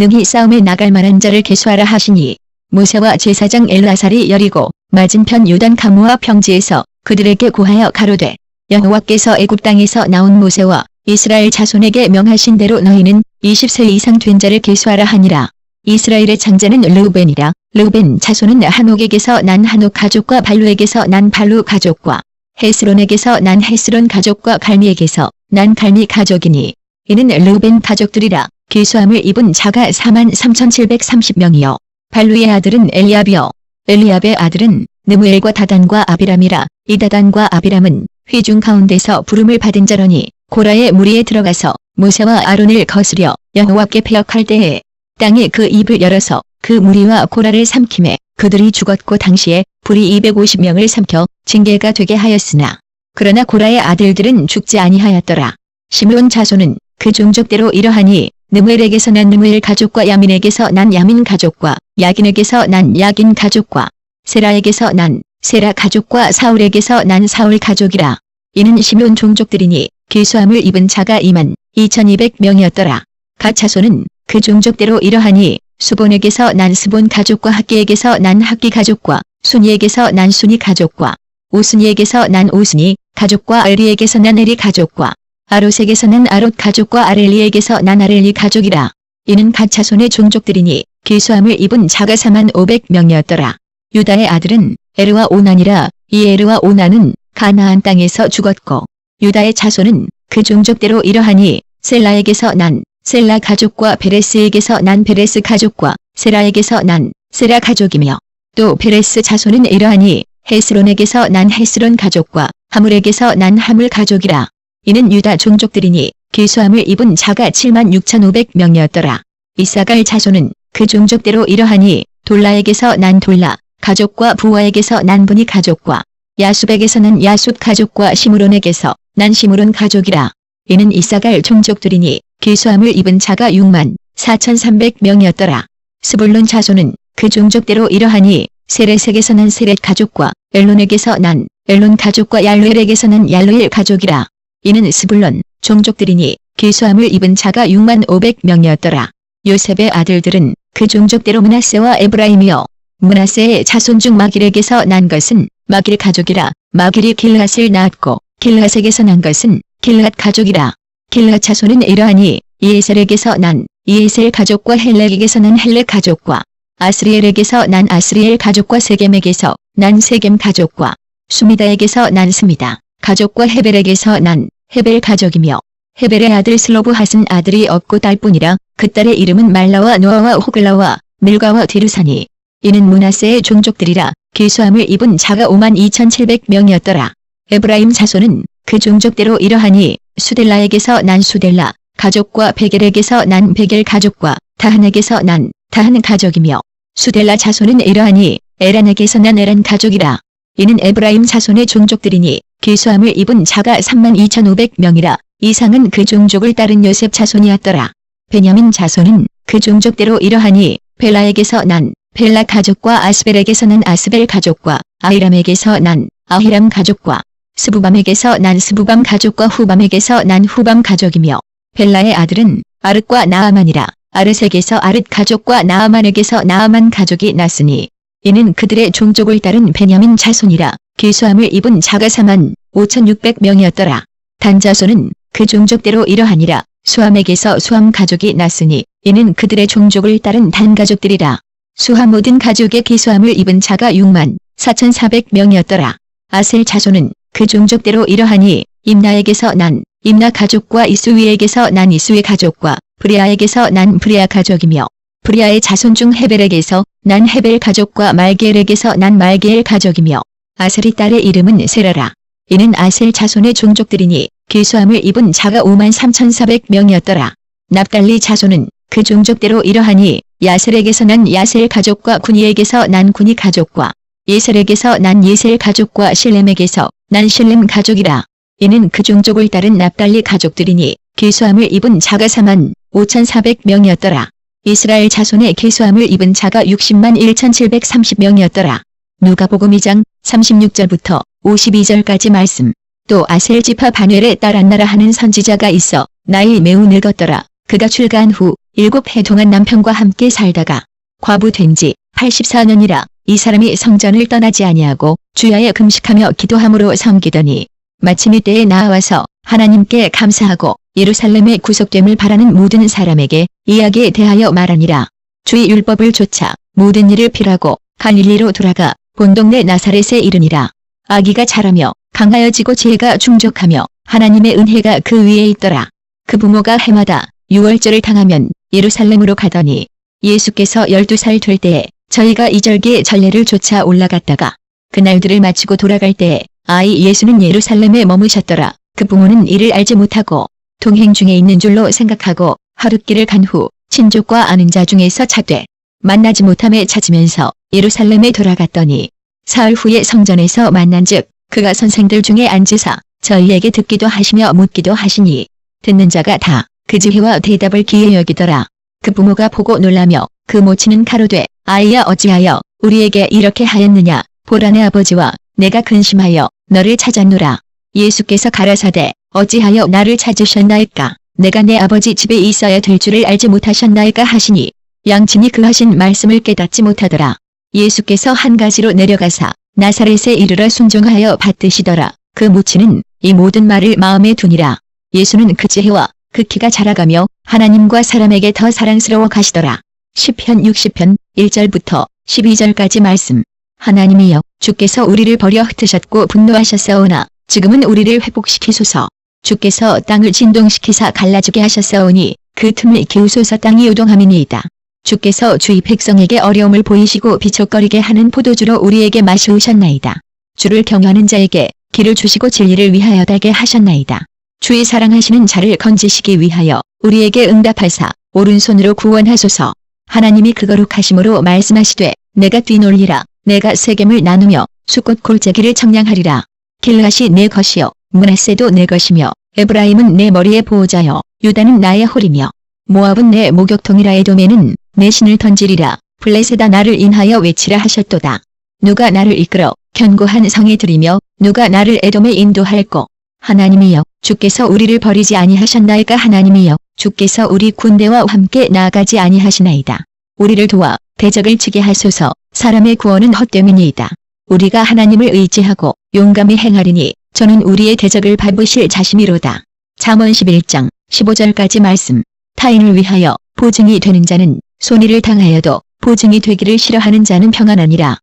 능히 싸움에 나갈 만한 자를 계수하라 하시니 모세와 제사장 엘라살이 여리고 맞은편 요단 가무와 평지에서 그들에게 고하여 가로되 여호와께서 애굽 땅에서 나온 모세와 이스라엘 자손에게 명하신 대로 너희는 20세 이상 된 자를 계수하라 하니라. 이스라엘의 장자는 르우벤이라. 르우벤 자손은 한옥에게서 난 한옥 가족과 발루에게서 난 발루 가족과 헤스론에게서 난 헤스론 가족과 갈미에게서 난 갈미 가족이니 이는 르우벤 가족들이라. 계수함을 입은 자가 4만 3,730명이요. 발루의 아들은 엘리압이요. 엘리압의 아들은 느무엘과 다단과 아비람이라. 이 다단과 아비람은 회중 가운데서 부름을 받은 자러니 고라의 무리에 들어가서 모세와 아론을 거스려 여호와께 패역할 때에 땅에 그 입을 열어서 그 무리와 고라를 삼킴에 그들이 죽었고 당시에 불이 250명을 삼켜 징계가 되게 하였으나 그러나 고라의 아들들은 죽지 아니하였더라. 시므온 자손은 그 종족대로 이러하니 느무엘에게서 난 느무엘 가족과 야민에게서 난 야민 가족과 야긴에게서 난 야긴 가족과 세라에게서 난 세라 가족과 사울에게서 난 사울 가족이라. 이는 시므온 종족들이니 계수함을 입은 자가 2만 2200명이었더라. 가 자손은 그 종족대로 이러하니 수본에게서 난 스본 가족과 학기에게서 난 학기 가족과 순이에게서 난 순이 가족과 오순이에게서 난 오순이 가족과 엘리에게서 난 엘리 가족과 아롯에게서 난 아롯 가족과 아렐리에게서 난 아렐리 가족이라. 이는 가 자손의 종족들이니 계수함을 입은 자가 4만 500명이었더라. 유다의 아들은 에르와 오난이라 이 에르와 오난은 가나안 땅에서 죽었고 유다의 자손은 그 종족대로 이러하니 셀라에게서 난 셀라 가족과 베레스에게서 난 베레스 가족과 세라에게서 난 세라 가족이며 또 베레스 자손은 이러하니 헤스론에게서 난 헤스론 가족과 하물에게서 난 하물 가족이라. 이는 유다 종족들이니 계수함을 입은 자가 7만 6,500명이었더라. 이사갈 자손은 그 종족대로 이러하니 돌라에게서 난 돌라 가족과 부하에게서 난 분이 가족과 난 야숲 가족과 시므론에게서 난 시므론 가족이라. 이는 이사갈 종족들이니 계수함을 입은 자가 6만 4,300명이었더라. 스불론 자손은 그 종족대로 이러하니 세렛에게서 난 세렛 가족과 엘론에게서 난 엘론 가족과 얄루엘에게서 난 얄루엘 가족이라. 이는 스불론 종족들이니 계수함을 입은 자가 6만 500명이었더라. 요셉의 아들들은 그 종족대로 문하세와 에브라임이요. 문하세의 자손 중 마길에게서 난 것은 마길 가족이라. 마길이 길앗을 낳았고 길앗에게서 난 것은 길앗 가족이라. 길앗 자손은 이러하니 이에셀에게서 난 이에셀 가족과 헬렉에게서 난 헬렉 가족과 아스리엘에게서 난 아스리엘 가족과 세겜에게서 난 세겜 가족과 수미다에게서 난 스미다 가족과 헤벨에게서 난 헤벨 가족이며 헤벨의 아들 슬로브 핫은 아들이 없고 딸뿐이라 그 딸의 이름은 말라와 노아와 호글라와 밀가와 디르사니 이는 문하세의 종족들이라 계수함을 입은 자가 5만 2,700명이었더라. 에브라임 자손은 그 종족대로 이러하니 수델라에게서 난 수델라 가족과 베겔에게서 난 베겔 가족과 다한에게서 난 다한 가족이며 수델라 자손은 이러하니 에란에게서 난 에란 가족이라. 이는 에브라임 자손의 종족들이니 계수함을 입은 자가 3만 2,500명이라. 이상은 그 종족을 따른 요셉 자손이었더라. 베냐민 자손은 그 종족대로 이러하니 벨라에게서 난 벨라 가족과 아스벨에게서 난 아스벨 가족과 아히람에게서 난 아히람 가족과 스부밤에게서 난 스부밤 가족과 후밤에게서 난 후밤 가족이며 벨라의 아들은 아르과 나아만이라. 아르색에서 아르 가족과 나아만에게서 나아만 가족이 났으니 이는 그들의 종족을 따른 베냐민 자손이라 계수함을 입은 자가 4만 5,600명이었더라. 단자손은 그 종족대로 이러하니라 수함에게서 수함 가족이 났으니 이는 그들의 종족을 따른 단 가족들이라. 수함 모든 가족의 계수함을 입은 자가 6만 4,400명이었더라. 아셀 자손은 그 종족대로 이러하니 임나에게서 난 임나 가족과 이스위에게서 난 이스위 가족과 브리아에게서 난 브리아 가족이며 브리아의 자손 중 헤벨에게서 난 헤벨 가족과 말게엘에게서 난 말게엘 가족이며 아셀이 딸의 이름은 세라라. 이는 아셀 자손의 종족들이니 계수함을 입은 자가 5만 3,400명이었더라. 납달리 자손은 그 종족대로 이러하니 야셀에게서 난 야셀 가족과 군이에게서 난 군이 가족과 예셀에게서 난 예셀 가족과 실렘에게서 난 실렘 가족이라. 이는 그 종족을 따른 납달리 가족들이니 계수함을 입은 자가 4만 5,400명이었더라. 이스라엘 자손의 계수함을 입은 자가 60만 1,730명이었더라. 누가복음 2장 36절부터 52절까지 말씀. 또 아셀 지파 바넬의 딸 안나라 하는 선지자가 있어 나이 매우 늙었더라. 그가 출가한 후 일곱 해 동안 남편과 함께 살다가 과부된 지 84년이라 이 사람이 성전을 떠나지 아니하고 주야에 금식하며 기도함으로 섬기더니 마침 이때에 나와서 하나님께 감사하고 예루살렘의 구속됨을 바라는 모든 사람에게 이야기에 대하여 말하니라. 주의 율법을 좇아 모든 일을 필하고 갈릴리로 돌아가 본 동네 나사렛에 이르니라. 아기가 자라며 강하여지고 지혜가 충족하며 하나님의 은혜가 그 위에 있더라. 그 부모가 해마다 유월절을 당하면 예루살렘으로 가더니 예수께서 12살 될 때에 저희가 이절기에 전례를 쫓아 올라갔다가 그날들을 마치고 돌아갈 때에 아이 예수는 예루살렘에 머무셨더라. 그 부모는 이를 알지 못하고 동행 중에 있는 줄로 생각하고 하룻길을 간 후 친족과 아는 자 중에서 찾되 만나지 못함에 찾으면서 예루살렘에 돌아갔더니 사흘 후에 성전에서 만난즉 그가 선생들 중에 앉으사 저희에게 듣기도 하시며 묻기도 하시니 듣는 자가 다 그 지혜와 대답을 기해 여기더라. 그 부모가 보고 놀라며 그 모친은 가로되 아이야 어찌하여 우리에게 이렇게 하였느냐 보라 내 아버지와 내가 근심하여 너를 찾았노라. 예수께서 가라사대 어찌하여 나를 찾으셨나이까 내가 내 아버지 집에 있어야 될 줄을 알지 못하셨나이까 하시니 양친이 그 하신 말씀을 깨닫지 못하더라. 예수께서 한 가지로 내려가사 나사렛에 이르러 순종하여 받드시더라. 그 모친은 이 모든 말을 마음에 두니라. 예수는 그 지혜와 그 키가 자라가며 하나님과 사람에게 더 사랑스러워 가시더라. 10편 60편 1절부터 12절까지 말씀. 하나님이여 주께서 우리를 버려 흩으셨고 분노하셨사오나 지금은 우리를 회복시키소서. 주께서 땅을 진동시키사 갈라지게 하셨사오니 그 틈을 기우소서 땅이 요동함이니이다. 주께서 주의 백성에게 어려움을 보이시고 비척거리게 하는 포도주로 우리에게 마시우셨나이다. 주를 경외하는 자에게 길을 주시고 진리를 위하여 달게 하셨나이다. 주의 사랑하시는 자를 건지시기 위하여 우리에게 응답하사 오른손으로 구원하소서. 하나님이 그 거룩하심으로 말씀하시되 내가 뛰놀리라 내가 세겜을 나누며 수꽃 골짜기를 청량하리라. 길라시 내 것이요 문하세도 내 것이며 에브라임은 내 머리의 보호자여 유다는 나의 홀이며 모압은 내 목욕통이라 에돔에는 내 신을 던지리라 블레세다 나를 인하여 외치라 하셨도다. 누가 나를 이끌어 견고한 성에 들이며 누가 나를 에돔에 인도할꼬 하나님이여 주께서 우리를 버리지 아니하셨나이까 하나님이여 주께서 우리 군대와 함께 나아가지 아니하시나이다. 우리를 도와 대적을 치게 하소서 사람의 구원은 헛됨이니이다. 우리가 하나님을 의지하고 용감히 행하리니 저는 우리의 대적을 밟으실 자심이로다. 잠언 11장 15절까지 말씀 타인을 위하여 보증이 되는 자는 손해를 당하여도 보증이 되기를 싫어하는 자는 평안하니라.